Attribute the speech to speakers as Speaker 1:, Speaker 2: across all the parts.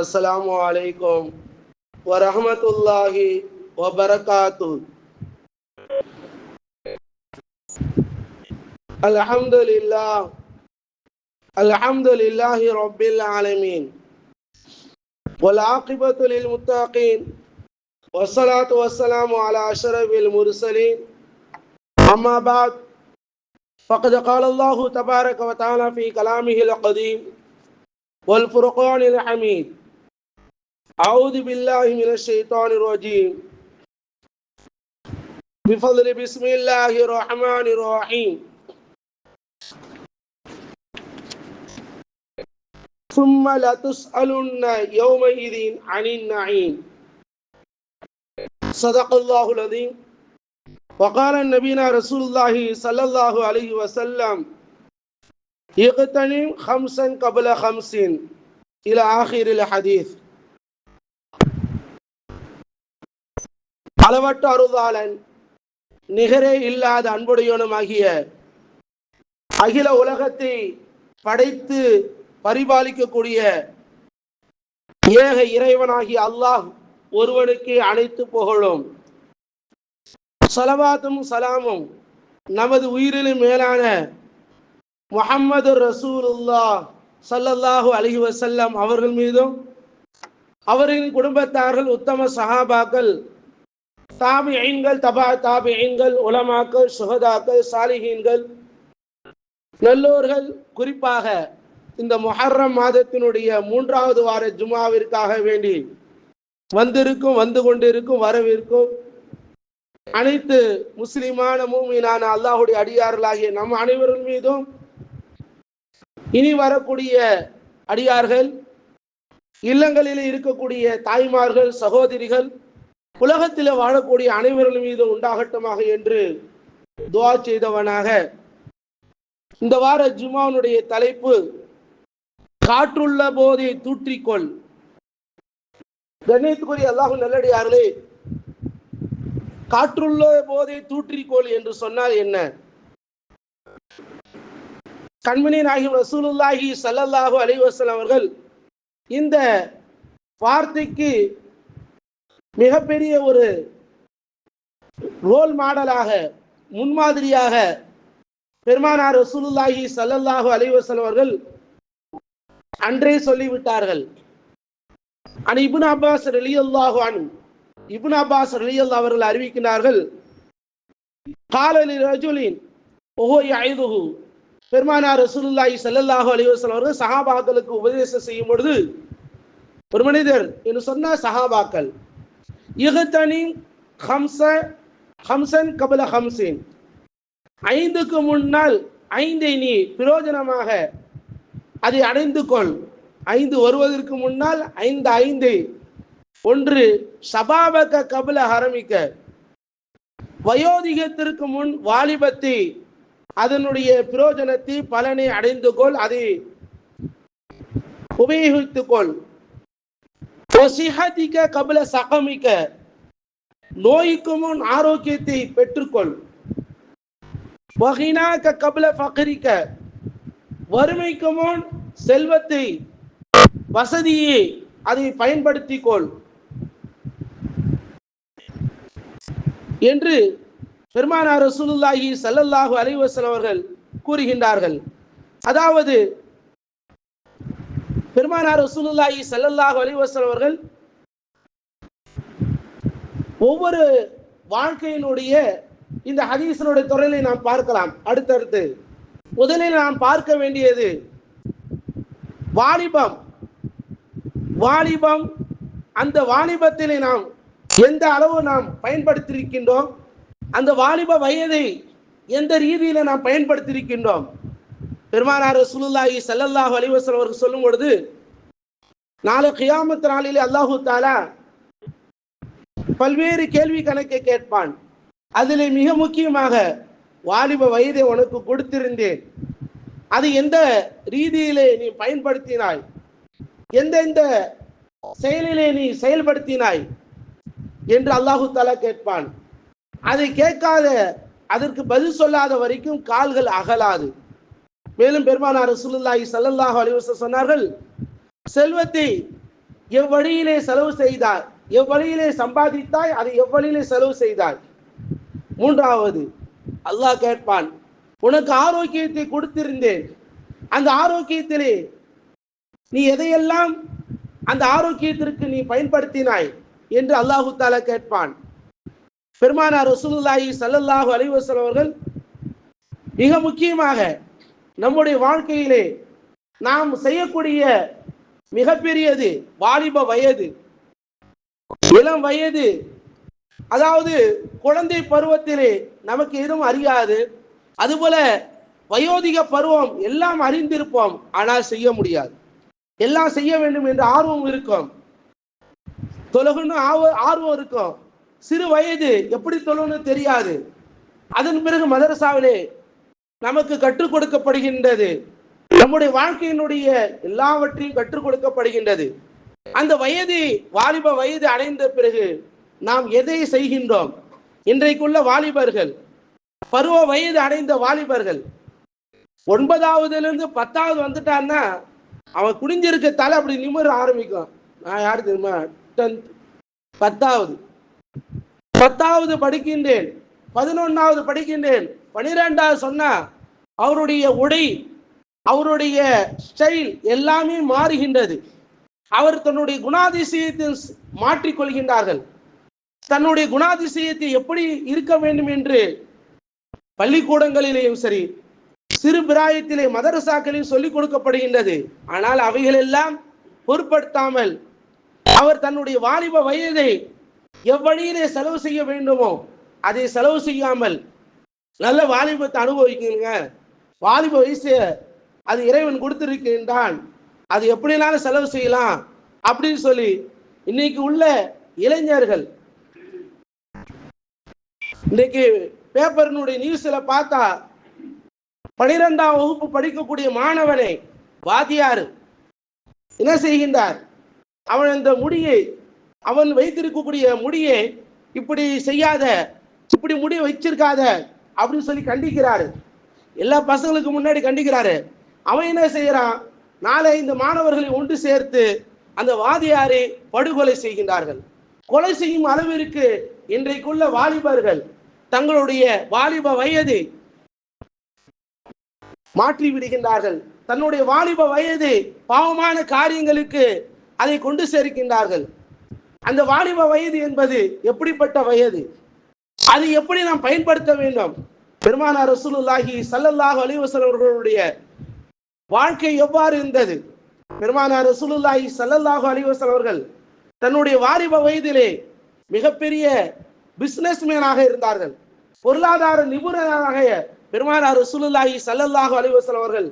Speaker 1: السلام عليكم ورحمة الله وبركاته. الحمد لله الحمد لله رب العالمين والعاقبة للمتقين والصلاة والسلام على أشرف المرسلين. أما بعد فقد قال الله تبارك وتعالى في كلامه القديم والفرقان الحميد أعوذ بالله من الشيطان الرجيم. بفضل بسم الله الرحمن الرحيم. ثم لتسألن يومئذ عن النعيم. صدق الله العظيم. وقال النبينا رسول الله صلى الله عليه وسلم اغتنم خمسا قبل خمس إلى آخر الحديث. அளவற்ற அருளாளன் நிகரே இல்லாத அன்புடையவனுமாகிய அகில உலகத்தை படைத்து பரிபாலிக்கக்கூடிய ஏக இறைவனாகிய அல்லாஹ் ஒருவனுக்கு அனைத்து புகழும். சலவாத்தும் சலாமும் நமது உயிரிலும் மேலான முகமது ரசூலுல்லா சல்லல்லாஹு அலஹி வசல்லம் அவர்கள் மீதும் அவரின் குடும்பத்தார்கள் உத்தம சஹாபாக்கள் தாபியீன்கள் தபா தாபியீன்கள் உலமாக்கள் சுகதாக்கள் சாலிஹீன்கள். நல்லோர்கள் குறிப்பாக இந்த மொஹர்ரம் மாதத்தினுடைய மூன்றாவது வார ஜுமாவிற்காக வேண்டி வந்திருக்கும் வந்து கொண்டிருக்கும் வரவிருக்கும் அனைத்து முஸ்லிமான மூமினான அல்லாஹுடைய அடியார்களாகிய நம் அனைவரும் மீதும் இனி வரக்கூடிய அடியார்கள் இல்லங்களில் இருக்கக்கூடிய தாய்மார்கள் சகோதரிகள் உலகத்தில் வாழக்கூடிய அனைவர்கள் மீது உண்டாகட்டுமாக என்று துவா செய்தவனாக. இந்த வார ஜுமானுடைய தலைப்பு காற்றுள்ள போதை தூற்றிக்கொள். கண்ணியத்துக்குரிய அல்லாஹு நல்லடியார்களே காற்றுள்ள போதை தூற்றிக்கோள் என்று சொன்னால் என்ன? கண்மணி நாயகம் ரசூலுல்லாஹி சல்லல்லாஹு அலைவசல் அவர்கள் இந்த வார்த்தைக்கு மிகப்பெரிய ஒரு ரோல் மாடலாக முன்மாதிரியாக பெருமானார் ரசூலுல்லாஹி சல்லல்லாஹு அலைவசல் அவர்கள் அன்றே சொல்லிவிட்டார்கள். அன் இபுன் அப்பாஸ் ரலி அல்லாஹு அன் இபுன் அப்பாஸ் ரலி அவர்கள் அறிவிக்கிறார்கள் காலலி ரஜுலின் ஓஹோ ஐதுகு பெருமானார் ரசூலுல்லாஹி சல்லல்லாஹு அலைவசல் அவர்கள் சஹாபாக்களுக்கு உபதேசம் செய்யும் பொழுது ஒரு மனிதர் என்று சொன்ன சஹாபாக்கள் இகத்தனி ஹம்ச ஹம்சன் கபல ஹம்சின் ஐந்துக்கு முன்னால் ஐந்தை நீ பிரயோஜனமாக அதை அடைந்து கொள். ஐந்து வருவதற்கு முன்னால் ஐந்து ஐந்து. ஒன்று சபாபக கபல ஆரம்பிக்க வயோதிகத்திற்கு முன் வாலிபத்தை அதனுடைய பிரயோஜனத்தை பலனை அடைந்து கொள். அதை உபயோகித்துக் கொள் கபல சகமிக்க. நோய்க்கு முன் ஆரோக்கியத்தை பெற்றுக்கொள். வகினாக்க கபல பகரிக்க. வறுமைக்கு முன் செல்வத்தை வசதியை அதை பயன்படுத்திக் கொள் என்று பெருமானார் ரசூலுல்லாஹி சல்லல்லாஹு அலைவசல் அவர்கள் கூறுகின்றார்கள். அதாவது பெருமானார் ரசூலுல்லாஹி சல்லல்லாஹு அலிவாசல் அவர்கள் ஒவ்வொரு வாழ்க்கையினுடைய இந்த ஹதீசனுடைய துறையை நாம் பார்க்கலாம். அடுத்தடுத்து முதலில் நாம் பார்க்க வேண்டியது வாலிபம். வாலிபம் அந்த வாலிபத்திலே நாம் எந்த அளவு நாம் பயன்படுத்தியிருக்கின்றோம்? அந்த வாலிப வயதை எந்த ரீதியில நாம் பயன்படுத்தியிருக்கின்றோம்? பெருமானார் ரசூலுல்லாஹி சல்லல்லாஹு அலிவசல் அவர்கள் சொல்லும் பொழுது நாளை கியாமத் நாளிலே அல்லாஹு தாலா பல்வேறு கேள்வி கணக்கை கேட்பான். அதில் மிக முக்கியமாக வாலிப வயதை உனக்கு கொடுத்திருந்தேன். அது எந்த ரீதியிலே நீ பயன்படுத்தினாய்? எந்தெந்த செயலிலே நீ செயல்படுத்தினாய்? என்று அல்லாஹு தாலா கேட்பான். அதை கேட்காத அதற்கு பதில் சொல்லாத வரைக்கும் கால்கள் அகலாது. மேலும் பெருமானார் ரசூலுல்லாஹி சல்லல்லாஹு அலைஹி சொன்னார்கள் செல்வத்தை எவ்வழியிலே செலவு செய்தாய்? எவ்வழியிலே சம்பாதித்தாய்? அதை எவ்வழியிலே செலவு செய்தாய்? மூன்றாவது அல்லாஹ் கேட்பான் உனக்கு ஆரோக்கியத்தை கொடுத்திருந்தேன். அந்த ஆரோக்கியத்திலே நீ எதையெல்லாம் அந்த ஆரோக்கியத்திற்கு நீ பயன்படுத்தினாய்? என்று அல்லாஹு தாலா கேட்பான். பெருமானார் ரசூலுல்லாஹி சல்லல்லாஹு அலைஹி அவர்கள் மிக முக்கியமாக நம்முடைய வாழ்க்கையிலே நாம் செய்யக்கூடிய மிகப்பெரியது வாலிப வயது இளம் வயது அதாவது குழந்தை பருவத்திலே நமக்கு எதுவும் அறியாது. அதுபோல வயோதிக பருவம் எல்லாம் அறிந்திருப்போம் ஆனால் செய்ய முடியாது. எல்லாம் செய்ய வேண்டும் என்ற ஆர்வம் இருக்கும். தொழுகணும் ஆர்வம் இருக்கும். சிறு வயது எப்படி தொழணும் தெரியாது. அதன் பிறகு மதரசாவிலே நமக்கு கற்றுக் கொடுக்கப்படுகின்றது. நம்முடைய வாழ்க்கையினுடைய எல்லாவற்றையும் கற்றுக் கொடுக்கப்படுகின்றது. அந்த வயது வாலிப வயது அடைந்த பிறகு நாம் எதை செய்கின்றோம்? இன்றைக்குள்ள வாலிபர்கள் பருவ வயது அடைந்த வாலிபர்கள் ஒன்பதாவதுல இருந்து பத்தாவது வந்துட்டான்னா அவன் குடிஞ்சிருக்க தலை அப்படி நிமிர ஆரம்பிக்கும். நான் யாரு தெரியுமா? டென்த் பத்தாவது. பத்தாவது படிக்கின்றேன் பதினொன்னாவது படிக்கின்றேன் பனிரெண்டாவது சொன்னா அவருடைய உடை அவருடைய ஸ்டைல் எல்லாமே மாறுகின்றது. அவர் தன்னுடைய குணாதிசயத்தை மாற்றிக்கொள்கின்றார்கள். தன்னுடைய குணாதிசயத்தை எப்படி இருக்க வேண்டும் என்று பள்ளிக்கூடங்களிலேயும் சரி சிறு பிராயத்திலே மதரசாக்களில் சொல்லிக் கொடுக்கப்படுகின்றது. ஆனால் அவைகளெல்லாம் பொருட்படுத்தாமல் அவர் தன்னுடைய வாலிப வயதை எவ்வழியிலே செலவு செய்ய வேண்டுமோ அதை செலவு செய்யாமல் நல்ல வாலிபத்தை அனுபவிக்குங்க. வாலிப வயசு அது இறைவன் கொடுத்திருக்கின்றான். அது எப்படினாலும் செலவு செய்யலாம் அப்படின்னு சொல்லி இன்னைக்கு உள்ள இளைஞர்கள் இன்னைக்கு பேப்பரினுடைய நியூஸ்ல பார்த்தா பனிரெண்டாம் வகுப்பு படிக்கக்கூடிய மாணவனை வாத்தியார் என்ன செய்கின்றார்? அவன் இந்த முடியை அவன் வைத்திருக்கக்கூடிய முடியை இப்படி செய்யாத இப்படி முடி வச்சிருக்காத அப்படின்னு சொல்லி கண்டிக்கிறாரு. எல்லா பசங்களுக்கு முன்னாடி கண்டிக்கிறாரு. அவன் என்ன செய்யறான்? நாளை இந்த மாணவர்களை ஒன்று சேர்த்து அந்த வாதியாரை படுகொலை செய்கின்றார்கள். கொலை செய்யும் அளவிற்கு இன்றைக்குள்ள வாலிபர்கள் தங்களுடைய வாலிப வயதை மாற்றி விடுகின்றார்கள். தன்னுடைய வாலிப வயது பாவமான காரியங்களுக்கு அதை கொண்டு சேர்க்கின்றார்கள். அந்த வாலிப வயது என்பது எப்படிப்பட்ட வயது? அது எப்படி நாம் பயன்படுத்த வேண்டும்? பெருமானார் ரசூலுல்லாஹி சல்லல்லாஹு அலைஹி அவர்களுடைய வாழ்க்கை எவ்வாறு இருந்தது? பெருமானார் ரசூலுல்லாஹி சல்லல்லாஹு அலைஹி அவர்கள் தன்னுடைய வாலிப வயதிலே மிகப்பெரிய பிஸ்னஸ்மேனாக இருந்தார்கள். பொருளாதார நிபுணராக பெருமானார் ரசூலுல்லாஹி சல்லல்லாஹு அலிவசல் அவர்கள்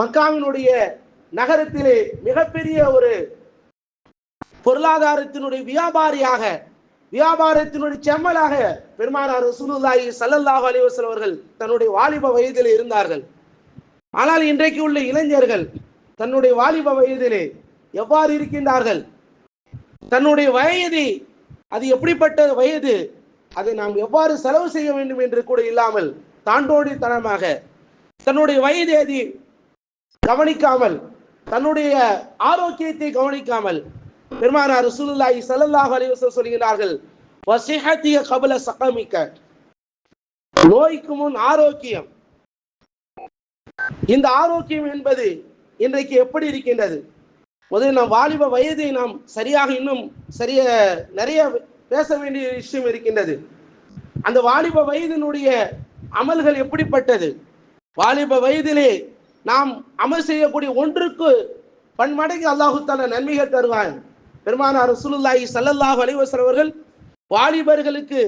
Speaker 1: மக்காவினுடைய நகரத்திலே மிகப்பெரிய ஒரு பொருளாதாரத்தினுடைய வியாபாரியாக வியாபாரத்தினுடைய செம்மலாக பெருமானார் ரசூலுல்லாஹி சல்லல்லாஹு அலிவசல் அவர்கள் தன்னுடைய வாலிப வயதிலே இருந்தார்கள். ஆனால் இன்றைக்கு உள்ள இளைஞர்கள் தன்னுடைய வாலிப வயதிலே எவ்வாறு இருக்கின்றார்கள்? தன்னுடைய வயது அது எப்படிப்பட்ட வயது? அதை நாம் எவ்வாறு செலவு செய்ய வேண்டும் என்று கூட இல்லாமல் தாண்டோடித்தனமாக தன்னுடைய வயது அது கவனிக்காமல் தன்னுடைய ஆரோக்கியத்தை கவனிக்காமல் பெருமானார் ரசூலுல்லாஹி ஸல்லல்லாஹு அலைஹி வஸல்லம் சொல்கிறார்கள் வசிஹத்திய கபல சகமிக்க. நோய்க்கு முன் ஆரோக்கியம். இந்த ஆரோக்கியம் என்பது இன்றைக்கு எப்படி இருக்கின்றது? முதலில் நாம் வாலிப வயதை நாம் சரியாக இன்னும் சரிய நிறைய பேச வேண்டிய விஷயம் இருக்கின்றது. அந்த வாலிப வயதினுடைய அமல்கள் எப்படிப்பட்டது? வாலிப வயதிலே நாம் அமல் செய்யக்கூடிய ஒன்றுக்கு பன்மடங்கு அல்லாஹு தாலா நன்மைகள் தருவான். பெருமானார் ரசூலுல்லாஹி சல்லல்லாஹ் அலைவசர் அவர்கள் வாலிபர்களுக்கு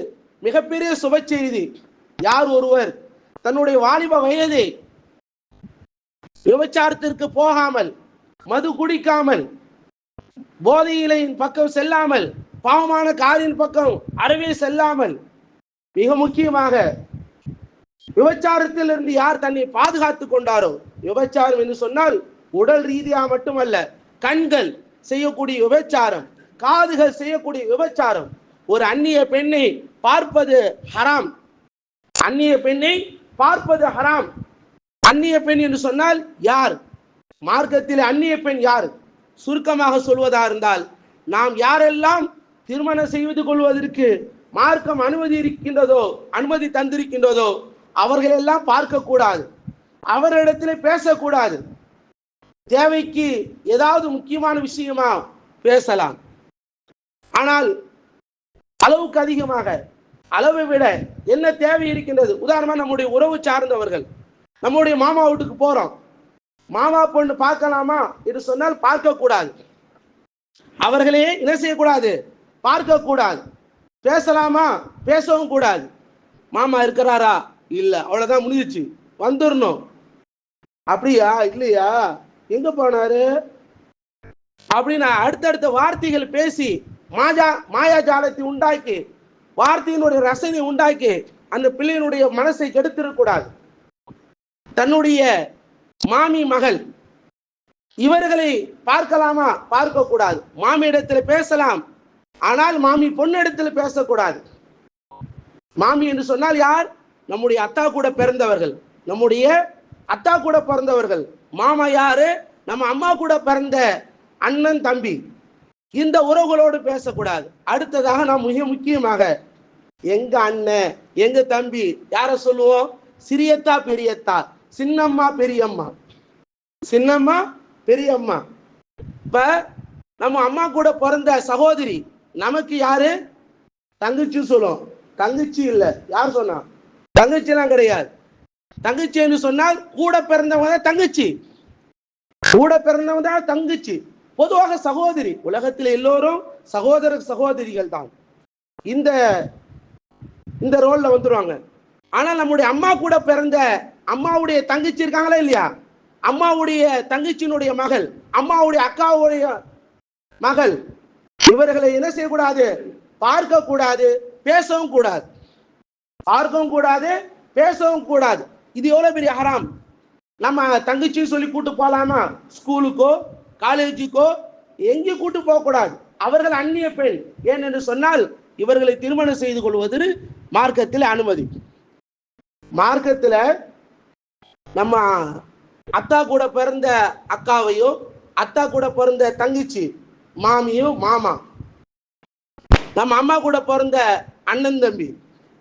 Speaker 1: மிகப்பெரிய சுப செய்தி. யார் ஒருவர் தன்னுடைய வாலிப வயதை விபச்சாரத்திற்கு போகாமல் மது குடிக்காமல் போதையிலையின் பக்கம் செல்லாமல் பாவமான காரின் பக்கம் அறவே செல்லாமல் மிக முக்கியமாக விபச்சாரத்தில் இருந்து யார் தன்னை பாதுகாத்துக் கொண்டாரோ? விபச்சாரம் என்று சொன்னால் உடல் ரீதியா மட்டுமல்ல கண்கள் செய்யக்கூடிய விபச்சாரம் காதுகள் செய்யக்கூடிய விபச்சாரம். ஒரு அந்நிய பெண்ணை பார்ப்பது ஹராம். அந்நிய பெண்ணை பார்ப்பது ஹராம். அந்நிய பெண் என்று சொன்னால் யார்? மார்க்கத்தில் அந்நிய பெண் யார்? சுருக்கமாக சொல்வதா இருந்தால் நாம் யாரெல்லாம் திருமணம் செய்து கொள்வதற்கு மார்க்கம் அனுமதி இருக்கின்றதோ அனுமதி தந்திருக்கின்றதோ அவர்களெல்லாம் பார்க்கக்கூடாது. அவரிடத்தில் பேசக்கூடாது. தேவைக்கு ஏதாவது முக்கியமான விஷயமா பேசலாம். ஆனால் அளவுக்கு அதிகமாக அளவை விட என்ன தேவை இருக்கின்றது? உதாரணமா நம்முடைய உறவு சார்ந்தவர்கள். நம்முடைய மாமா வீட்டுக்கு போறோம். மாமா பொண்ணு பார்க்கலாமா என்று சொன்னால் பார்க்க கூடாது அவர்களே என்ன செய்யக்கூடாது? பார்க்க கூடாது பேசலாமா? பேசவும் கூடாது. மாமா இருக்கிறாரா? இல்ல. அவ்வளவுதான் முடிஞ்சிச்சு. வந்துடணும் அப்படியா? இல்லையா? எங்க போனாரு? அப்படின்னு அடுத்தடுத்த வார்த்தைகள் பேசி மாஜா மாயாஜாலத்தை உண்டாக்கி வார்த்தையினுடைய ரசனை உண்டாக்கி அந்த பிள்ளையினுடைய மனசை கெடுத்திடக்கூடாது தன்னுடைய மாமி மகள் இவர்களை பார்க்கலாமா? பார்க்க கூடாது. மாமி இடத்துல பேசலாம் ஆனால் மாமி பொண்ணிடத்தில் பேசக்கூடாது மாமி என்று சொன்னால் யார்? நம்முடைய அத்தா கூட பிறந்தவர்கள். நம்முடைய அத்தா கூட பிறந்தவர்கள். மாமா யாரு? நம்ம அம்மா கூட பிறந்த அண்ணன் தம்பி. இந்த உறவுகளோடு பேசக்கூடாது. அடுத்ததாக நாம் மிக முக்கியமாக எங்க அண்ணன் எங்க தம்பி யார சொல்லுவோம்? சிறியத்தா பெரியத்தா. சின்னம்மா பெரியம்மா. சின்னம்மா பெரியம்மா. இப்ப நம்ம அம்மா கூட பிறந்த சகோதரி நமக்கு யாரு? தங்கச்சி சொல்லும் தங்கச்சி இல்ல. யார் சொன்னா? தங்கச்சிலாம் கிடையாது. தங்கச்சின்னு சொன்னால் கூட பிறந்தவங்க தான் தங்கச்சி. கூட பிறந்தவங்க தான் தங்கச்சி. பொதுவாக சகோதரி. உலகத்தில் எல்லோரும் சகோதர சகோதரிகள் தான். இந்த இந்த ரோல்ல வந்துருவாங்க. ஆனால் நம்முடைய அம்மா கூட பிறந்த அம்மாவுடைய தங்கச்சி இருக்காங்களா இல்லையா? அம்மாவுடைய தங்கச்சியினுடைய மகள் அம்மாவுடைய அக்காவுடைய மகள். இவர்களை என்ன செய்யக்கூடாது? பார்க்க கூடாது பேசவும் கூடாது. பார்க்கவும் கூடாது பேசவும் கூடாது. இது எவ்வளோ பெரிய ஹராம்? நம்ம தங்கச்சின்னு சொல்லி கூட்டு போகலாமா ஸ்கூலுக்கோ காலேஜுக்கோ? எங்கேயும் கூட்டு போகக்கூடாது. அவர்கள் அந்நிய பெண். ஏன் என்று சொன்னால் இவர்களை திருமணம் செய்து கொள்வது மார்க்கத்தில் அனுமதி. மார்க்கத்தில் நம்ம அத்தா கூட பிறந்த அக்காவையும் அத்தா கூட பிறந்த தங்கச்சி மாமியோ மாமா. நம்ம அம்மா கூட பிறந்த அண்ணன் தம்பி.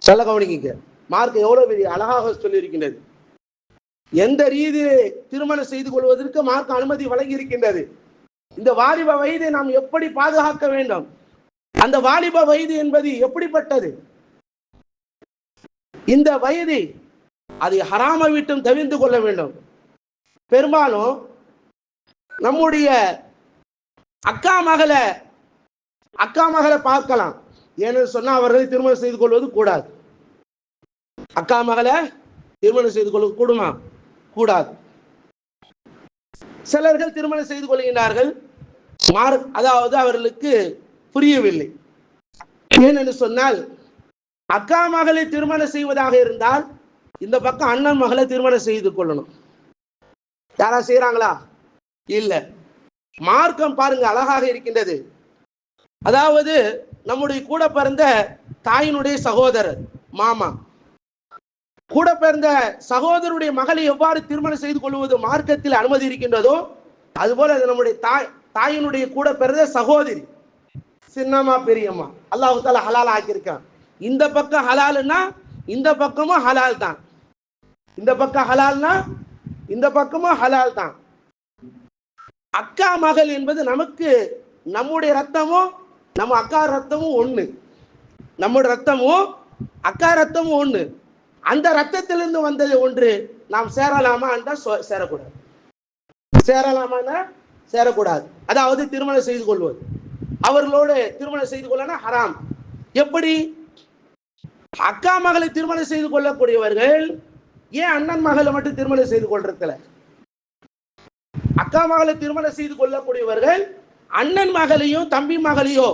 Speaker 1: சொல்ல கவனிக்க மார்க் எவ்வளவு பெரிய அழகாக சொல்லியிருக்கின்றது. எந்த ரீதியிலே திருமணம் செய்து கொள்வதற்கு மார்க் அனுமதி வழங்கி இருக்கின்றது இந்த வாலிப வயதை நாம் எப்படி பாதுகாக்க வேண்டும்? அந்த வாலிப வயது என்பது எப்படிப்பட்டது? இந்த வயது அதை ஹராம விட்டும் தவிர்த்து கொள்ள வேண்டும். பெரும்பாலும் நம்முடைய அக்கா மகளை அக்கா மகளை பார்க்கலாம். ஏன்னு சொன்னா அவர்களை திருமணம் செய்து கொள்வது கூடாது. அக்கா மகளை திருமணம் செய்து கொள்ள கூடுமா? கூடாது. சிலர்கள் திருமணம் செய்து கொள்கின்றார்கள். மார் அதாவது அவர்களுக்கு புரியவில்லை. ஏனென்று சொன்னால் அக்கா மகளை திருமணம் செய்வதாக இருந்தால் இந்த பக்கம் அண்ணன் மகளை திருமணம் செய்து கொள்ளணும். யாரா செய்யறாங்களா இல்ல. மார்க்கம் பாருங்க அழகாக இருக்கின்றது. அதாவது நம்முடைய கூட பிறந்த தாயினுடைய சகோதரர் மாமா. கூட பிறந்த சகோதரருடைய மகளை எவ்வாறு திருமணம் செய்து கொள்வது மார்க்கத்தில் அனுமதி இருக்கின்றதோ அதுபோல அது நம்முடைய தாய் தாயினுடைய கூட பிறந்த சகோதரி சின்னம்மா பெரியம்மா அல்லாஹு தாலா ஹலால் ஆக்கியிருக்கான். இந்த பக்கம் ஹலால்னா இந்த பக்கமும் ஹலால் தான். இந்த பக்கம் ஹலால்னா இந்த பக்கமும் ஹலால் தான். அக்கா மகள் என்பது நமக்கு நம்முடைய ரத்தமும் நம்ம அக்கா ரத்தமும் ஒண்ணு. நம்முடைய ரத்தமும் அக்கா ரத்தமும் ஒண்ணு. அந்த ரத்தத்திலிருந்து வந்தது ஒன்று நாம் சேரலாமா என்றால் சேரக்கூடாது. சேரலாமான்னா சேரக்கூடாது. அதாவது திருமணம் செய்து கொள்வது. அவர்களோடு திருமணம் செய்து கொள்ளனா ஹராம். எப்படி? அக்கா மகளை திருமணம் செய்து கொள்ளக்கூடியவர்கள் ஏன் அண்ணன் மகளை மட்டும் திருமணம் செய்து கொள்றதுல அக்கா மகளை திருமணம் செய்து கொள்ளக்கூடியவர்கள் அண்ணன் மகளையும் தம்பி மகளையோ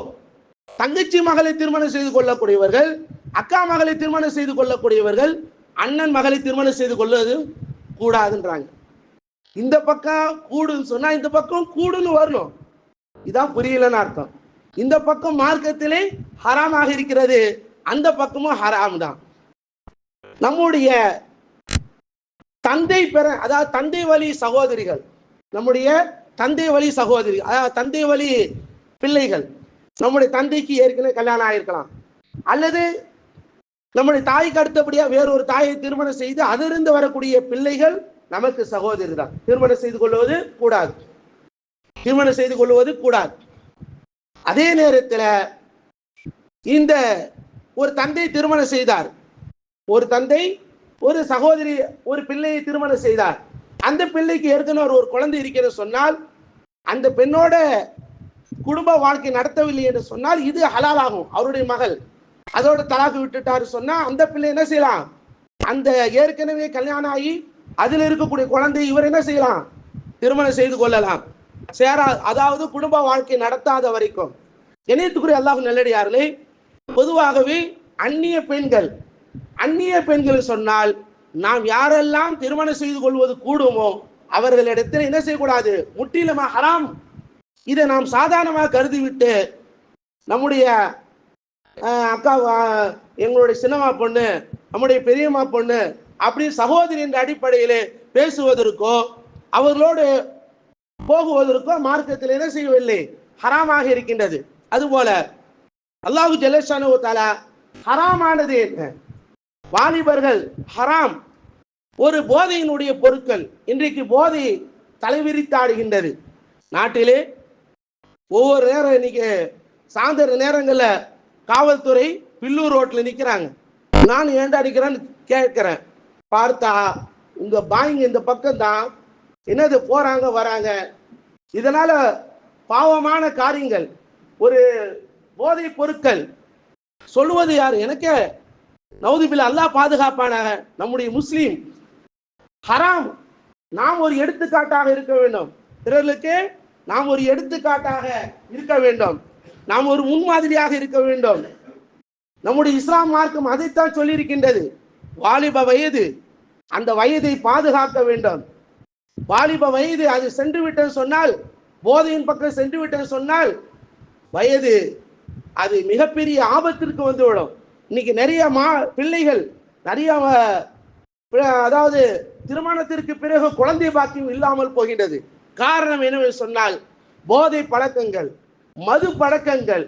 Speaker 1: தங்கச்சி மகளை திருமணம் செய்து கொள்ளக்கூடியவர்கள் அக்கா மகளை திருமணம் செய்து கொள்ளக்கூடியவர்கள் அண்ணன் மகளை திருமணம் செய்து கொள்வது கூடாதுன்றாங்க. இந்த பக்கம் கூடுன்னு சொன்னா இந்த பக்கம் கூடுன்னு வரணும். இதான் புரியலன்னு அர்த்தம். இந்த பக்கம் மார்க்கத்திலே ஹராமாக இருக்கிறது அந்த பக்கமும் ஹராம் தான். நம்முடைய தந்தை பெற அதாவது தந்தை வழி சகோதரிகள் நம்முடைய தந்தை வழி சகோதரி அதாவது தந்தை வழி பிள்ளைகள் நம்முடைய தந்தைக்கு ஏற்கனவே கல்யாணம் ஆயிருக்கலாம். அல்லது நம்முடைய தாய்க்கு அடுத்தபடியா வேறொரு தாயை திருமணம் செய்து அதிலிருந்து வரக்கூடிய பிள்ளைகள் நமக்கு சகோதரி தான் திருமணம் செய்து கொள்வது கூடாது. திருமணம் செய்து கொள்வது கூடாது. அதே நேரத்தில் இந்த ஒரு தந்தை திருமணம் செய்தார். ஒரு தந்தை ஒரு சகோதரி ஒரு பிள்ளையை திருமணம் செய்தார். அந்த பிள்ளைக்கு ஏற்கனவே ஒரு குழந்தை இருக்கிறது சொன்னால் அந்த பெண்ணோட குடும்ப வாழ்க்கை நடத்தவில்லை என்று சொன்னால் இது ஹலாலாகும். அவருடைய மகள். அதோட தலாக்கு விட்டுட்டாரு சொன்னா அந்த பிள்ளை என்ன செய்யலாம்? அந்த ஏற்கனவே கல்யாணம் ஆகி அதுல இருக்கக்கூடிய குழந்தை இவர் என்ன செய்யலாம்? திருமணம் செய்து கொள்ளலாம். சேரா அதாவது குடும்ப வாழ்க்கை நடத்தாத வரைக்கும். இணையத்துக்குரிய அல்லாஹ் நல்லடியார்களே பொதுவாகவே அந்நிய பெண்கள் அந்நிய பெண்கள் சொன்னால் நாம் யாரெல்லாம் திருமணம் செய்து கொள்வது கூடுமோ அவர்களிடத்தில் என்ன செய்யக்கூடாது? முற்றிலுமா ஹராம். இதை நாம் சாதாரணமாக கருதிவிட்டு நம்முடைய அக்கா எங்களுடைய சின்னமா பொண்ணு நம்முடைய பெரியம்மா பொண்ணு அப்படி சகோதரி என்ற அடிப்படையிலே பேசுவதற்கோ அவர்களோடு போகுவதற்கோ மார்க்கத்தில் என்ன செய்யவில்லை? ஹராமாக இருக்கின்றது. அதுபோல அல்லாஹு ஜல்லஷானு தாலா ஹராமானது என்ன? வாலிபர்கள் ஹராம். ஒரு போதையினுடைய பொருட்கள் இன்றைக்கு போதை தலைவிரித்தாடுகின்றது. நாட்டிலே ஒவ்வொரு நேரம் இன்னைக்கு சாயந்தர நேரங்களில் காவல்துறை பில்லூர் ரோட்டில் நிற்கிறாங்க நான் ஏன்டா அடிக்கிறேன்னு கேட்கிறேன். பார்த்தா உங்க பாய்ங்க இந்த பக்கம் தான் என்னது போறாங்க வராங்க? இதனால பாவமான காரியங்கள். ஒரு போதை பொருட்கள். சொல்லுவது யார்? எனக்கே நவுதிபில் அல்லாஹ் பாதுகாப்பானாக நம்முடைய முஸ்லீம். ஹராம். நாம் ஒரு எடுத்துக்காட்டாக இருக்க வேண்டும். பிறர்களுக்கு நாம் ஒரு எடுத்துக்காட்டாக இருக்க வேண்டும். நாம் ஒரு முன்மாதிரியாக இருக்க வேண்டும். நம்முடைய இஸ்லாம் மார்க்கம் அதைத்தான் சொல்லியிருக்கின்றது. வாலிப வயது அந்த வயதை பாதுகாக்க வேண்டும். வாலிப வயது அது சென்று விட்டேன்னு சொன்னால் போதையின் பக்கம் சென்று விட்டேன்னு சொன்னால் வயது அது மிகப்பெரிய ஆபத்திற்கு வந்துவிடும். இன்னைக்கு நிறைய மா பிள்ளைகள் நிறைய அதாவது திருமணத்திற்கு பிறகு குழந்தை பாக்கியம் இல்லாமல் போகின்றது. காரணம் என்னவென்று சொன்னால் போதை பழக்கங்கள். மது பழக்கங்கள்.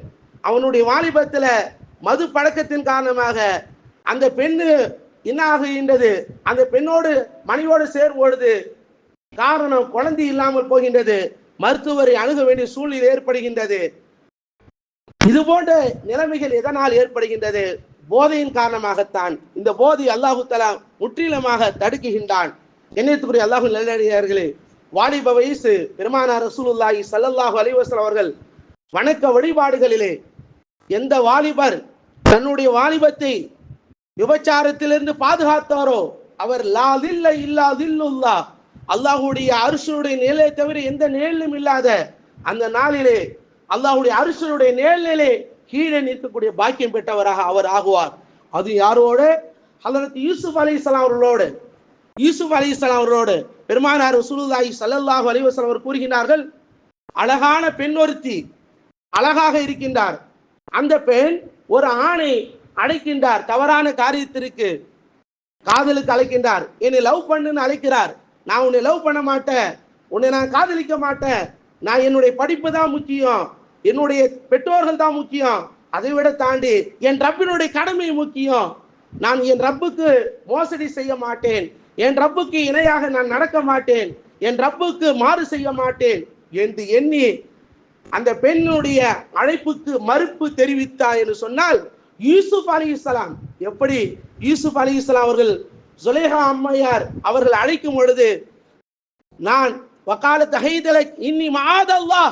Speaker 1: அவனுடைய வாலிபத்தில் மது பழக்கத்தின் காரணமாக அந்த பெண்ணு என்ன ஆகுகின்றது? அந்த பெண்ணோடு மனைவோடு சேரும் பொழுது காரணம் குழந்தை இல்லாமல் போகின்றது. மருத்துவரை அணுக வேண்டிய சூழ்நிலை ஏற்படுகின்றது. இது போன்ற நிலைமைகள் எதனால் ஏற்படுகின்றது? போதையின் காரணமாகத்தான். இந்த போதை அல்லாஹு தலா முற்றிலுமாக தடுக்குகின்றான். எண்ணத்துக்குரிய அல்லாஹு நல்லடியார்களே வாலிப வயசு பெருமானார் ரசூலுல்லாஹி சல்லல்லாஹு அலைஹி அவர்கள் வணக்க வழிபாடுகளிலே எந்த வாலிபர் தன்னுடைய வாலிபத்தை விபச்சாரத்திலிருந்து பாதுகாத்தாரோ அவர் லாதில்ல இல்லாதில்லுல்லா. அல்லாஹுடைய தில்லுல்லா அரிசனுடைய நிலையை தவிர எந்த நிழலும் இல்லாத அந்த நாளிலே அல்லாஹுடைய அரிசனுடைய நிழலிலே கீழே நிற்கக்கூடிய பாக்கியம் பெற்றவராக அவர் ஆகுவார். அது யாரோடு? ஹலரத் யூசுப் அலைஹிஸ்ஸலாம் அவர்களோடு. யூசுப் அலைஹிஸ்ஸலாம் அவர்களோடு. பெருமானார் ரசூலுல்லாஹி சல்லாஹூ அலிவசன் அவர் கூறுகிறார்கள் அழகான பெண் ஒருத்தி அழகாக இருக்கின்றார். அந்த பெண் ஒரு ஆணை அழைக்கின்றார் தவறான காரியத்திற்கு காதலுக்கு அழைக்கின்றார். என்னை லவ் பண்ணுன்னு அழைக்கிறார். நான் உன்னை லவ் பண்ண மாட்டேன். உன்னை நான் காதலிக்க மாட்டேன். நான் என்னுடைய படிப்பு தான் முக்கியம். என்னுடைய பெற்றோர்கள் தான் முக்கியம். அதை விட தாண்டி என் ரப்பினுடைய கடமை முக்கியம். நான் என் ரப்புக்கு மோசடி செய்ய மாட்டேன். என் ரப்புக்கு இணையாக நான் நடக்க மாட்டேன். என் ரப்புக்கு மாறு செய்ய மாட்டேன் என்று எண்ணி அந்த பெண்ணுடைய அழைப்புக்கு மறுப்பு தெரிவித்தார் என்று சொன்னால் யூசுப் அலி இஸ்லாம் எப்படி யூசுப் அலி இஸ்லாம் அவர்கள் சுலேஹா அம்மையார் அவர்கள் அழைக்கும் பொழுது நான் வக்கால தகைதலை இன்னி மாதல்லா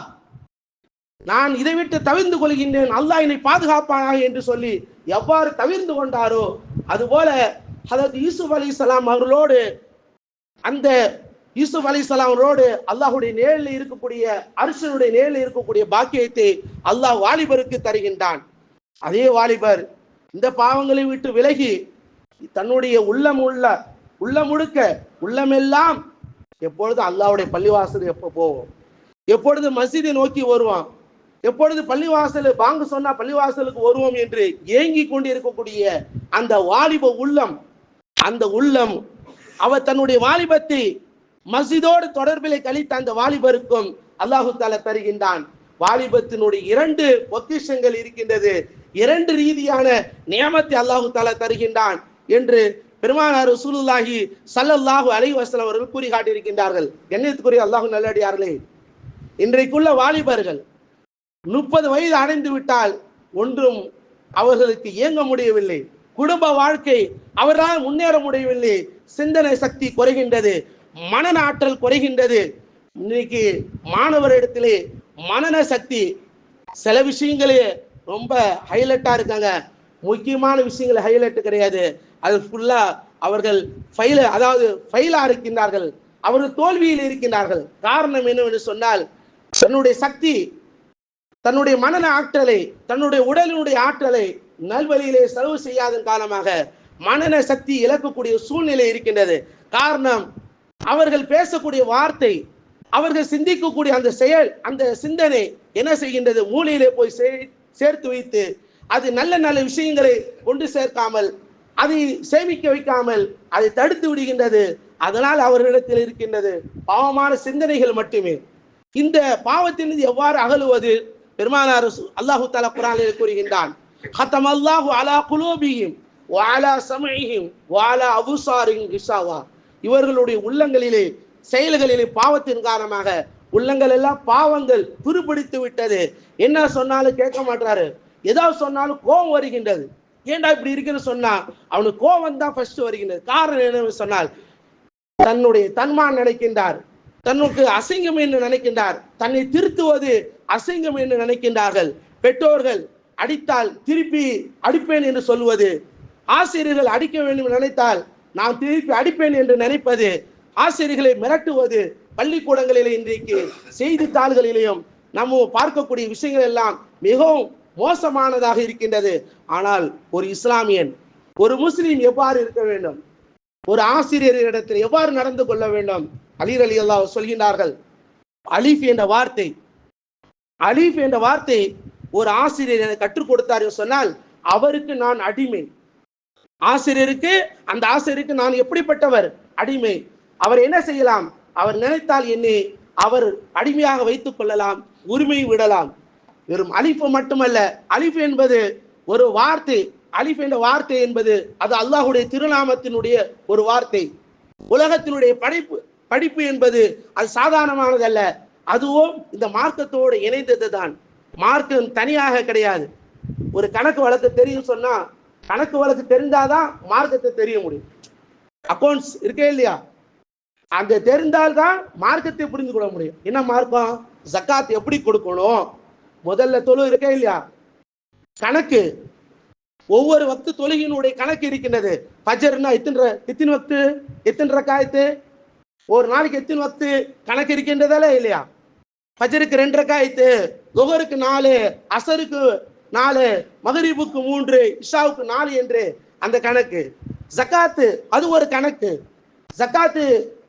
Speaker 1: நான் இதை விட்டு தவிர்ந்து கொள்கின்றேன் அல்லாஹ் என்னை பாதுகாப்பானாக என்று சொல்லி எவ்வாறு தவிர்ந்து கொண்டாரோ அதுபோல ஹதரத் யூசுப் அலி அவர்களோடு அந்த யூசுப் அலி அவர்களோடு அல்லாஹுடைய நேரில் இருக்கக்கூடிய அரசனுடைய நேரில் இருக்கக்கூடிய பாக்கியத்தை அல்லாஹ் வாலிபருக்கு தருகின்றான். அதே வாலிபர் இந்த பாவங்களை விட்டு விலகி தன்னுடைய உள்ளம் உள்ள உள்ளம் முழுக்க உள்ளமெல்லாம் எப்பொழுது அல்லாஹ்வுடைய பள்ளிவாசல் எப்போ போவோம்? எப்பொழுது மசீதை நோக்கி வருவான் எப்பொழுது பள்ளிவாசல் பாங்கு சொன்னா பள்ளிவாசலுக்கு வருவோம் என்று ஏங்கி கொண்டு இருக்கக்கூடிய அந்த வாலிப உள்ளம் அந்த உள்ளம் அவர் தன்னுடைய வாலிபத்தை மஸ்ஜிதோடு தொடர்பிலை கழித்த அந்த வாலிபருக்கும் அல்லாஹு தால தருகின்றான். வாலிபத்தினுடைய இரண்டு பொக்கிஷங்கள் இருக்கின்றது. இரண்டு ரீதியான நியமத்தை அல்லாஹு தால தருகின்றான் என்று பெருமானார் ரசூலுல்லாஹி சல்லல்லாஹு அலைஹி வஸல்லம் அவர்கள் கூறி காட்டியிருக்கின்றார்கள் கண்ணியத்துக்குரிய அல்லாஹு நல்லடியார்களே இன்றைக்குள்ள வாலிபர்கள் முப்பது வயது அடைந்து விட்டால் ஒன்றும் அவர்களுக்கு இயங்க முடியவில்லை. குடும்ப வாழ்க்கை அவரால் முன்னேற முடியவில்லை. சிந்தனை சக்தி குறைகின்றது. மனன ஆற்றல் குறைகின்றது. இன்னைக்கு மாணவரிடத்திலே மனன சக்தி சில விஷயங்களே ரொம்ப ஹைலைட்டா இருக்காங்க. முக்கியமான விஷயங்கள் ஹைலைட் கிடையாது. அது ஃபுல்லா அவர்கள் ஃபைல அதாவது ஃபைலா இருக்கின்றார்கள். அவர்கள் தோல்வியில் இருக்கின்றார்கள். காரணம் என்னவென்று சொன்னால் தன்னுடைய சக்தி தன்னுடைய மனன ஆற்றலை தன்னுடைய உடலினுடைய ஆற்றலை நல்வழியிலே செலவு செய்யாதன் காரணமாக மனன சக்தி இழக்கக்கூடிய சூழ்நிலை இருக்கின்றது. காரணம் அவர்கள் பேசக்கூடிய வார்த்தை அவர்கள் சிந்திக்கக்கூடிய அந்த செயல் அந்த சிந்தனை என்ன செய்கின்றது? மூலையிலே போய் சே- சேர்த்து வைத்து அது நல்ல நல்ல விஷயங்களை கொண்டு சேர்க்காமல் அதை சேமிக்க வைக்காமல் அதை தடுத்து விடுகின்றது. அதனால் அவர்களிடத்தில் இருக்கின்றது பாவமான சிந்தனைகள் மட்டுமே. இந்த பாவத்திலிருந்து எவ்வாறு அகலுவது? பெருமானார் அல்லாஹு தஆலா குரானில் கூறுகின்றான் ஹத்தம் அல்லாஹு அலா குலோபியும் வாலா சமஇஹிம் வாலா அபுசாரிஹிம் கிசாவா இவர்களுடைய உள்ளங்களிலே செயல்களிலே பாவத்தின் காரணமாக உள்ளங்கள் எல்லாம் பாவங்கள் துருபிடித்து விட்டது. என்ன சொன்னாலும் கேட்க மாட்டாரு. ஏதாவது சொன்னாலும் கோபம் வருகின்றது. ஏண்டா இப்படி இருக்குன்னு சொன்னா அவனுக்கு கோபம் தான் ஃபர்ஸ்ட் வருகின்றது. காரணம் என்னன்னு சொன்னால் தன்னுடைய தன்மான் நினைக்கின்றார். தன்னுக்கு அசிங்கம் என்று நினைக்கின்றார். தன்னை திருத்துவது அசிங்கம் என்று நினைக்கின்றார்கள். பெற்றோர்கள் அடித்தால் திருப்பி அடிப்பேன் என்று சொல்வது. ஆசிரியர்கள் அடிக்க வேண்டும் நினைத்தால் நான் திருப்பி அடிப்பேன் என்று நினைப்பது ஆசிரியர்களை மிரட்டுவது பள்ளிக்கூடங்களில் இன்றைக்கு செய்தித்தாள்களிலேயும் நம்ம பார்க்கக்கூடிய விஷயங்கள் எல்லாம் மிகவும் மோசமானதாக இருக்கின்றது. ஆனால் ஒரு இஸ்லாமியன் ஒரு முஸ்லீம் எவ்வாறு இருக்க வேண்டும்? ஒரு ஆசிரியரிடத்தில் எவ்வாறு நடந்து கொள்ள வேண்டும்? அலீர் அலி அல்லா சொல்கின்றார்கள். அலீஃப் என்ற வார்த்தை அலீஃப் என்ற வார்த்தை ஒரு ஆசிரியர் எனக்கு கற்றுக் கொடுத்தார் என்று சொன்னால் அவருக்கு நான் அடிமை. ஆசிரியருக்கு அந்த ஆசிரியருக்கு நான் எப்படிப்பட்டவர்? அடிமை. அவர் என்ன செய்யலாம்? அவர் நினைத்தால் என்னை அவர் அடிமையாக வைத்துக் கொள்ளலாம் உரிமை விடலாம். வெறும் அழிப்பு மட்டுமல்ல அலிஃப் என்பது ஒரு வார்த்தை. அழிப்பு என்ற வார்த்தை என்பது அது அல்லாஹுடைய திருநாமத்தினுடைய ஒரு வார்த்தை. உலகத்தினுடைய படைப்பு படிப்பு என்பது அது சாதாரணமானதல்ல. அதுவும் இந்த மார்க்கத்தோடு இணைந்தது தான் மார்க்கம் தனியாக கிடையாது. ஒரு கணக்கு வழக்கு தெரியும் சொன்னா கணக்கு வழக்கு தெரிந்தாதான் மார்க்கத்தை தெரிய முடியும். அக்கௌண்ட்ஸ் இருக்கே இல்லையா? அங்க தெரிந்தால்தான் மார்க்கத்தை புரிந்து கொள்ள முடியும். என்ன மார்க்கம் ஜக்காத் எப்படி கொடுக்கணும்? முதல்ல தொழு இருக்கே இல்லையா? கணக்கு. ஒவ்வொரு வக்து தொழுகினுடைய கணக்கு இருக்கின்றது. பஜர்னா எத்தனை எத்தனை வக்து எத்தனை ரக்காயத்து? ஒரு நாளைக்கு எத்தனை வக்து கணக்கு இருக்கின்றதால இல்லையா? ஃபஜருக்கு ரெண்டு ரக்காயத்து லுகருக்கு நாலு அசருக்கு நாலு மகரீபுக்கு மூன்று இஷாவுக்கு நாலு என்று அந்த கணக்கு. ஜக்காத்து அது ஒரு கணக்கு. ஜக்காத்து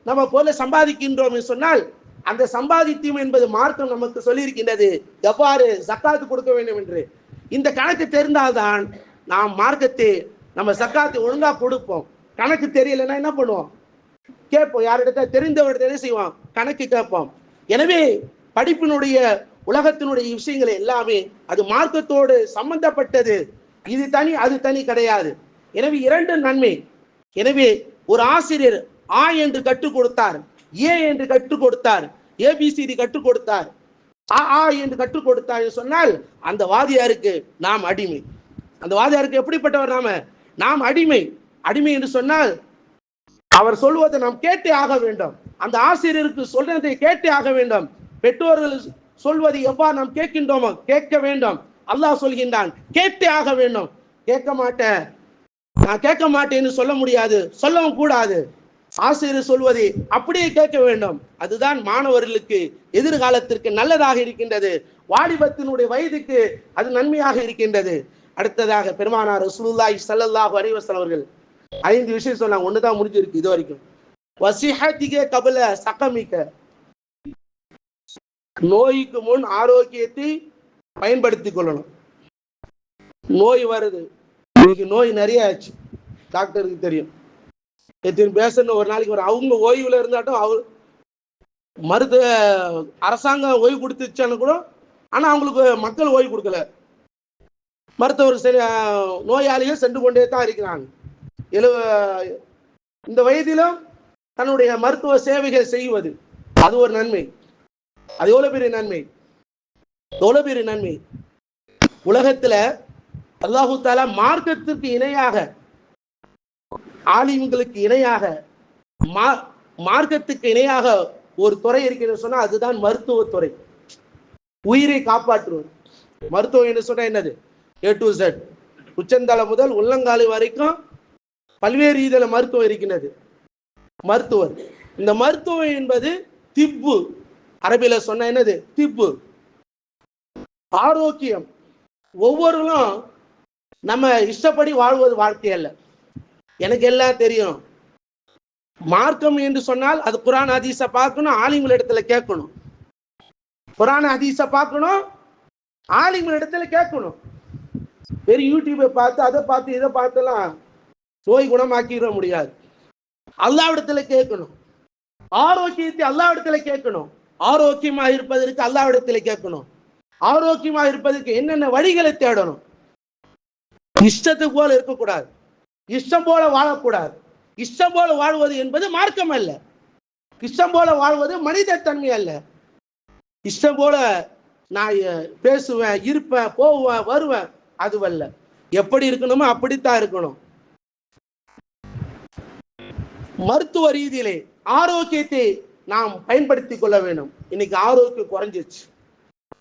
Speaker 1: நம்ம போல சம்பாதிக்கின்றோம் என்று சொன்னால் அந்த சம்பாதித்தியம் என்பது மார்க்கம் நமக்கு சொல்லியிருக்கின்றது. எவ்வாறு ஜக்காத்து கொடுக்க வேண்டும் என்று. இந்த கணக்கு தெரிந்தால்தான் நாம் மார்க்கத்தை நம்ம சக்காத்தை ஒழுங்கா கொடுப்போம். கணக்கு தெரியலன்னா என்ன பண்ணுவோம்? கேட்போம். யாரிடத்த தெரிந்தவர்கிட்ட என்ன செய்வோம்? கணக்கு கேட்போம். எனவே படிப்பினுடைய உலகத்தினுடைய விஷயங்கள் எல்லாமே அது மார்க்கத்தோடு சம்பந்தப்பட்டது. இது தனி அது தனி கிடையாது. எனவே இரண்டு நன்மை. எனவே ஒரு ஆசிரியர் ஆ என்று கற்றுக் கொடுத்தார் ஏ என்று கற்றுக் கொடுத்தார் ஏபிசிடி கற்றுக் கொடுத்தார். ஆ ஆ என்று கற்றுக் கொடுத்தார் என்று சொன்னால் அந்த வாதியாருக்கு நாம் அடிமை. அந்த வாதியாருக்கு எப்படிப்பட்டவர் நாம? நாம் அடிமை. அடிமை என்று சொன்னால் அவர் சொல்வதை நாம் கேட்டே ஆக வேண்டும். அந்த ஆசிரியருக்கு சொல்றதை கேட்டே ஆக வேண்டும். பெற்றோர்கள் சொல்வதை எவ்வாறு நாம் கேட்கின்றோமோ கேட்க வேண்டும். அல்லாஹ் சொல்கின்றான் கேட்டே ஆக வேண்டும். கேட்க மாட்டேன். நான் கேட்க மாட்டேன்னு சொல்ல முடியாது சொல்லவும் கூடாது. ஆசிரியர் சொல்வதை அப்படியே கேட்க வேண்டும். அதுதான் மாணவர்களுக்கு எதிர்காலத்திற்கு நல்லதாக இருக்கின்றது. வாலிபத்தினுடைய வயதுக்கு அது நன்மையாக இருக்கின்றது. அடுத்ததாக பெருமானார் ரசூலுல்லாஹி ஸல்லல்லாஹு அலைஹி வஸல்லம் அவர்கள் ஐந்து விஷயம் சொன்னாங்க. ஒன்று தான் முடிஞ்சிருக்கு இது வரைக்கும். வசிஹத்திக கபல சக்கமிக்க நோய்க்கு முன் ஆரோக்கியத்தை பயன்படுத்தி கொள்ளணும். நோய் வருது. இன்னைக்கு நோய் நிறைய ஆச்சு. டாக்டருக்கு தெரியும். எத்தனை பேசணும் ஒரு நாளைக்கு வரும் அவங்க ஓய்வுல இருந்தாட்டும் அவர் மருத்துவ அரசாங்கம் ஓய்வு கொடுத்துச்சான்னு கூட ஆனால் அவங்களுக்கு மக்கள் ஓய்வு கொடுக்கல. மருத்துவர் சரி நோயாளிகள் சென்று கொண்டே தான் இருக்கிறாங்க. எழு இந்த வயதிலும் தன்னுடைய மருத்துவ சேவைகள் செய்வது அது ஒரு நன்மை. அது எவ்வளவு பெரிய நன்மை? எவ்வளவு பெரிய நன்மை? உலகத்துல அல்லாஹு தாலா மார்க்கத்திற்கு இணையாக ஆலிம்களுக்கு இணையாக மா மார்க்கத்துக்கு இணையாக ஒரு துறை இருக்கிறது சொன்னா அதுதான் மருத்துவத்துறை உயிரை காப்பாற்றுவது. மருத்துவம் என்று சொன்னா என்னது? ஏ டு ஜெட் உச்சந்தலை முதல் உள்ளங்காலை வரைக்கும் பல்வேறு இதில் மருத்துவம் இருக்கின்றது. மருத்துவர். இந்த மருத்துவம் என்பது திப்பு. அரபில சொன்ன என்னது? திப்பு. ஆரோக்கியம். ஒவ்வொருவரும் நம்ம இஷ்டப்படி வாழ்வது வாழ்க்கை அல்ல. எனக்கு எல்லாம் தெரியும். மார்க்கம் என்று சொன்னால் அது குரான் ஹதீஸை பார்க்கணும் ஆலிங்கள் இடத்துல கேட்கணும். குரான் ஹதீஸை பார்க்கணும் ஆலிங்கள் இடத்துல கேட்கணும். வெறும் யூடியூப்பை பார்த்து அதை பார்த்து இதை பார்த்தெல்லாம் நோய் குணமாக்கிட முடியாது. அல்லாவிடத்துல கேட்கணும். ஆரோக்கியத்தை அல்லாவிடத்துல கேட்கணும். ஆரோக்கியமா இருப்பதற்கு அல்லாவிடத்துல கேட்கணும். ஆரோக்கியமா இருப்பதற்கு என்னென்ன வழிகளை தேடணும். இஷ்டத்துக்கு போல இருக்கக்கூடாது. இஷ்டம் போல வாழக்கூடாது. இஷ்டம் போல வாழ்வது என்பது மார்க்கம் அல்ல. இஷ்டம் போல வாழ்வது மனித தன்மை அல்ல. இஷ்டம் போல நான் பேசுவேன் இருப்பேன் போவேன் வருவேன் அதுவல்ல எப்படி இருக்கணுமோ அப்படித்தான் இருக்கணும். மருத்துவ ரீதியிலே ஆரோக்கியத்தை நாம் பயன்படுத்தி கொள்ள வேண்டும். இன்னைக்கு ஆரோக்கியம் குறைஞ்சிருச்சு.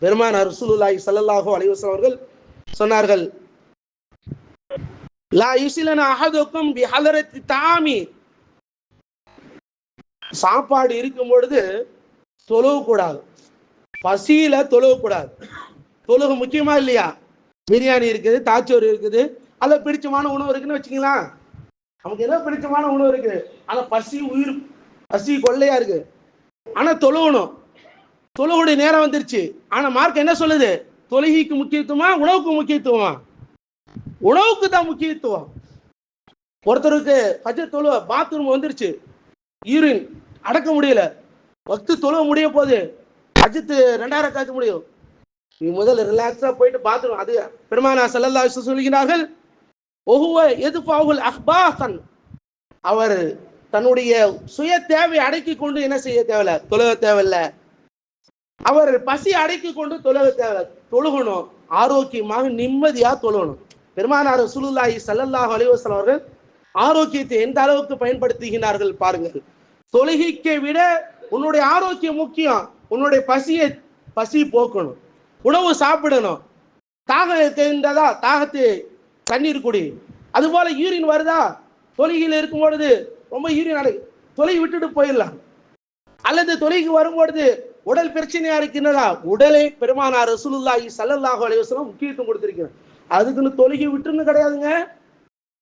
Speaker 1: பெருமான ரசூலுல்லாஹி ஸல்லல்லாஹு அலைவசம் அவர்கள் சொன்னார்கள் லா யுசிலன அஹதுக்கும் பி ஹலரத்தி தாமி. சாப்பாடு இருக்கும் பொழுது தொழுவ கூடாது பசியில தொழுவக்கூடாது தொழுக முக்கியமா இல்லையா? பிரியாணி இருக்குது தாச்சோறு இருக்குது அதில் பிடிச்சமான உணவு இருக்குன்னு வச்சுக்கலாம் நமக்கு ஏதோ பிடிச்சமான உணவு இருக்கு ஆனா பசி உயிர் பசி கொள்ளையா இருக்கு. ஆனா தொழுவணும் தொழுவுடைய நேரம் வந்துருச்சு. ஆனா மார்க் என்ன சொல்லுது? தொழுகைக்கு முக்கியத்துவமா உணவுக்கு முக்கியத்துவமா? உணவுக்கு தான் முக்கியத்துவம். ஒருத்தருக்கு பச்சை தொழுவ பாத்ரூம் வந்துருச்சு. யூரின் அடக்க முடியல. பக்து தொழுவ முடிய போகுது. அஜித்து ரெண்டாயிரம் காய்ச்ச முடியும். நீ முதல்ல ரிலாக்ஸா போயிட்டு பாத்ரூம் அது பெருமானா செல்லல்லா சொல்கிறார்கள் ஒவ்வொரு எது எதுபாவுல் அஹ்பாசன் அவர் தன்னுடைய சுய தேவை அடக்கி கொண்டு என்ன செய்ய தேவையில்ல? தொழுக தேவையில்ல. அவர் பசி அடக்கி கொண்டு தொழுக தேவை தொழுகணும். ஆரோக்கியமாக நிம்மதியா தொழுகணும். பெருமானார் சுலுல்லாஹி சல்லல்லாஹ் அலிவசல் அவர்கள் ஆரோக்கியத்தை எந்த அளவுக்கு பயன்படுத்துகிறார்கள் பாருங்கள். தொழுகைக்கு விட உன்னுடைய ஆரோக்கியம் முக்கியம். உன்னுடைய பசியை பசி போக்கணும். உணவு சாப்பிடணும். தாகம் தெரிந்ததா தாகத்தை தண்ணீர் குடி. அதுபோல யூரின் வருதா? தொழுகையில் இருக்கும் பொழுது ரொம்ப யூரின் அடை தொலை விட்டுட்டு போயிடலாம். அல்லது தொலைக்கு வரும்பொழுது உடல் பிரச்சனையா இருக்கின்றதா? உடலை பெருமானார் ரசூலுல்லாஹி சல்லல்லாஹு அலைஹி முக்கியத்துவம் கொடுத்திருக்கிறார். அதுக்குன்னு தொழுகை விட்டுன்னு கிடையாதுங்க.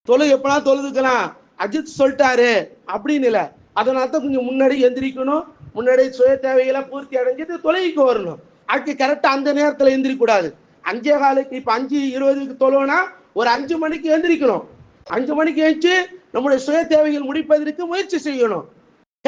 Speaker 1: தொலை எப்படா தொழுதுக்கலாம் அஜித் சொல்லிட்டாரு. அப்படின்னு இல்லை. அதனால தான் கொஞ்சம் முன்னாடி எந்திரிக்கணும். முன்னாடி சுய தேவைகளை பூர்த்தி அடைஞ்சிட்டு தொலைக்கு வரணும். அதுக்கு கரெக்டாக அந்த நேரத்தில் எந்திரிக்கூடாது அஞ்சே காலுக்கு இப்போ அஞ்சு இருபதுக்கு தொழுவனா ஒரு அஞ்சு மணிக்கு எந்திரிக்கணும். அஞ்சு மணிக்கு எழுந்துச்சு நம்முடைய சுய தேவைகள் முடிப்பதற்கு முயற்சி செய்யணும்.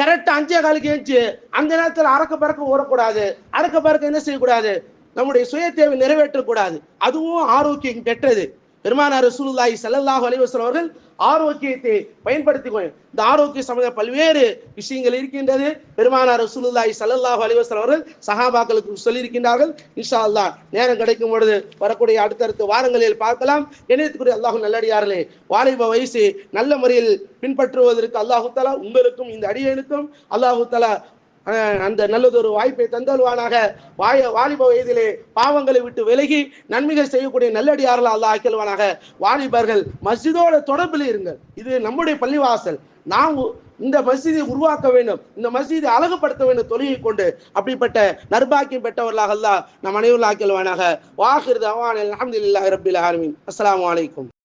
Speaker 1: கரெக்டா அஞ்சே காலுக்கு எழுந்துச்சு அந்த நேரத்துல அறக்க பறக்க ஓடக்கூடாது. அறக்க பறக்க என்ன செய்யக்கூடாது? நம்முடைய சுய தேவை நிறைவேற்றக்கூடாது. அதுவும் ஆரோக்கியம் கெட்டது. பெருமானார் ரசூலுல்லாய் ஸல்லல்லாஹு அலைஹி அவர்கள் ஆரோக்கியத்தை பயன்படுத்திக் இந்த ஆரோக்கிய சம்பந்த பல்வேறு விஷயங்கள் இருக்கின்றது. பெருமானார் ரசூலுல்லாய் ஸல்லல்லாஹு அலைஹி வஸல்லம் அவர்கள் சஹாபாக்களுக்கு சொல்லியிருக்கின்றார்கள். இன்ஷா அல்லா நேரம் கிடைக்கும் பொழுது வரக்கூடிய அடுத்தடுத்த வாரங்களில் பார்க்கலாம். இணையத்துக்குரிய அல்லாஹ் நல்லடியார்களே வாலிப வயசு நல்ல முறையில் பின்பற்றுவதற்கு அல்லாஹு தலா உங்களுக்கும் இந்த அடியனுக்கும் அல்லாஹு தலா அந்த நல்லதொரு வாய்ப்பை தந்தல்வானாக வாய வாலிப வயதிலே பாவங்களை விட்டு விலகி நன்மைகள் செய்யக்கூடிய நல்லடியார்கள் அல்லாஹ் ஆக்கில்வானாக வாலிபர்கள் மஸ்ஜிதோட தொடர்பில் இருங்கள். இது நம்முடைய பள்ளிவாசல். நாம் உ- இந்த மசீதை உருவாக்க வேண்டும். இந்த மசீதை அழகுபடுத்த வேண்டும் தொழுகை கொண்டு. அப்படிப்பட்ட நர்பாக்கியம் பெற்றவர்களாக நம் அனைவரும் ஆக்கியல்வானாக வாஹிர் தவான் அல்ஹம்துலில்லாஹி ரப்பில் ஆலமீன். அஸ்ஸலாமு அலைக்கும்.